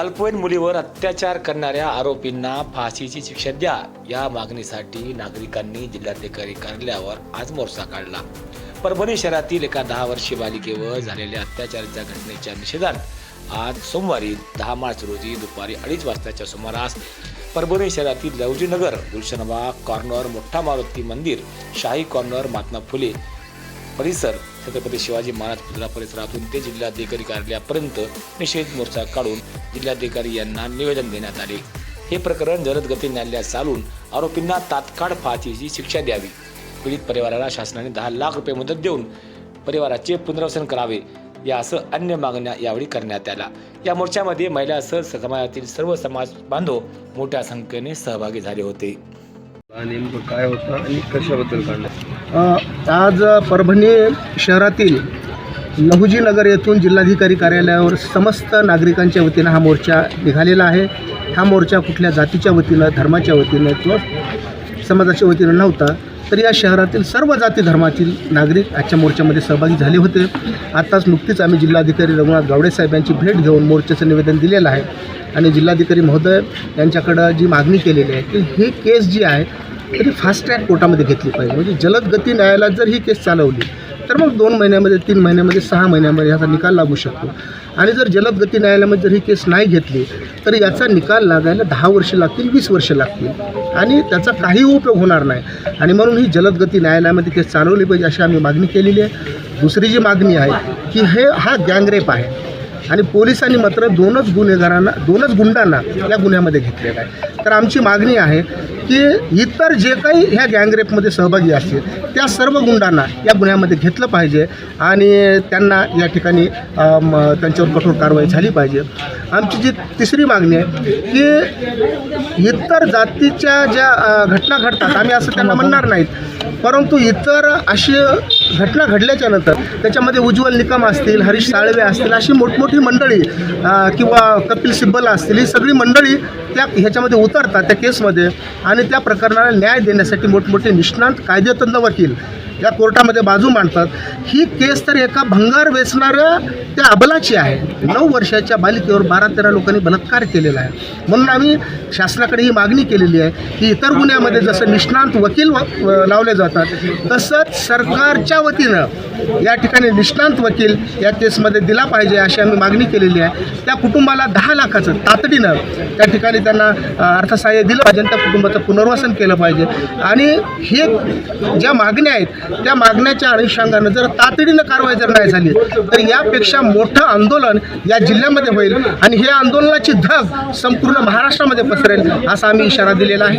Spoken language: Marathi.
अल्पवयीन मुलीवर अत्याचार करणाऱ्या आरोपींना फाशीची शिक्षा द्या. या मागणीसाठी नागरिकांनी जिल्हाधिकारी कार्यालयावर आज मोर्चा काढला. परभणी शहरातील एका दहा वर्षीय बालिकेवर झालेल्या अत्याचाराच्या घटनेच्या निषेधात आज सोमवारी दहा मार्च रोजी दुपारी अडीच वाजताच्या सुमारास परभणी शहरातील लवजीनगर गुलशनबाग कॉर्नर मोठा मारुती मंदिर शाही कॉर्नर महात्मा फुले परिसर छत्रपती शिवाजी महाराज पुतळा परिसरातून ते जिल्हाधिकारी कार्यालयापर्यंत निषेध मोर्चा काढून जिल्हाधिकारी यांना निवेदन देण्यात आले. हे प्रकरण जलद गती न्यायालयात चालून आरोपींना तात्काळ फाशीची शिक्षा द्यावी. पीडित परिवाराला शासनाने दहा लाख रुपये मदत देऊन परिवाराचे पुनर्वसन करावे या असं अन्य मागण्या यावेळी करण्यात आल्या. या मोर्चामध्ये महिलासह समाजातील सर्व समाज बांधव मोठ्या संख्येने सहभागी झाले होते. नेमकं काय होतं आणि कशाबद्दल काढलं? आज परभणी शहरातील नहुजीनगर येथून जिल्हाधिकारी कार्यालयावर समस्त नागरिकांच्या वतीनं हा मोर्चा निघालेला आहे. हा मोर्चा कुठल्या जातीच्या वतीनं धर्माच्या वतीनं किंवा समाजाच्या वतीनं नव्हता तर या शहरातील सर्व जाती धर्मातील नागरिक आजच्या मोर्चामध्ये सहभागी झाले होते. आत्ताच नुकतीच आम्ही जिल्हाधिकारी रघुनाथ गावडे साहेब यांची भेट घेऊन मोर्चाचं निवेदन दिलेलं आहे. आणि जिल्हाधिकारी महोदय यांच्याकडं जी मागणी केलेली आहे की ही केस जी आहे तरी फास्ट ट्रॅक कोर्टामध्ये घेतली पाहिजे. म्हणजे जलद गती न्यायालयात जर ही केस चालवली तर मग दोन महिन्यामध्ये तीन महिन्यामध्ये सहा महिन्यामध्ये ह्याचा निकाल लागू शकतो. आणि जर जलद गती न्यायालयामध्ये जर ही केस नाही घेतली तर याचा निकाल लागायला दहा वर्षे लागतील वीस वर्षे लागतील. आणि त्याचा काही उपयोग होणार नाही. आणि म्हणून ही जलद गती न्यायालयामध्ये केस चालवली पाहिजे अशी आम्ही मागणी केलेली आहे. दुसरी जी मागणी आहे की हे हा गँगरेप आहे. आणि पोलिसांनी मात्र दोनच गुन्हेगारांना दोनच गुंडांना या गुन्ह्यामध्ये घेतलेला आहे. तर आमची मागणी आहे की इतर जे काही ह्या गँगरेपमध्ये सहभागी असतील त्या सर्व गुंडांना या गुन्ह्यामध्ये घेतलं पाहिजे आणि त्यांना या ठिकाणी त्यांच्यावर कठोर कारवाई झाली पाहिजे. आमची जी तिसरी मागणी आहे की इतर जातीच्या ज्या घटना घडतात आम्ही असं त्यांना म्हणणार नाहीत परंतु इतर अशी घटना घडल्याच्या नंतर त्याच्यामध्ये उज्ज्वल निकम असतील हरीश साळवे असतील अशी मोठमोठी मंडळी किंवा कपिल सिब्बल असतील ही सगळी मंडळी त्या ह्याच्यामध्ये उतरतात त्या केसमध्ये आणि त्या प्रकरणाला न्याय देण्यासाठी मोठमोठे निष्णांत कायदेतज्ञ वकील या कोर्टामध्ये बाजू मांडतात. ही केस तर एका भंगार वेचणाऱ्या त्या अबलाची आहे. नऊ वर्षाच्या बालिकेवर बारा तेरा लोकांनी बलात्कार केलेला आहे. म्हणून आम्ही शासनाकडे ही मागणी केलेली आहे की इतर गुन्ह्यामध्ये जसं निष्णांत वकील लावले जातात तसंच सरकारच्या वतीनं या ठिकाणी निष्णांत वकील या केसमध्ये दिला पाहिजे अशी आम्ही मागणी केलेली आहे. त्या कुटुंबाला दहा लाखाचं तातडीनं त्या ठिकाणी त्यांना अर्थसहाय्य दिलं पाहिजे त्या कुटुंबाचं पुनर्वसन केलं पाहिजे. आणि हे ज्या मागण्या आहेत त्या मागण्याच्या अनुषंगानं जर तातडीनं कारवाई जर नाही झाली तर यापेक्षा मोठं आंदोलन या जिल्ह्यामध्ये होईल आणि हे आंदोलनाची धग संपूर्ण महाराष्ट्रामध्ये पसरेल असा आम्ही इशारा दिलेला आहे.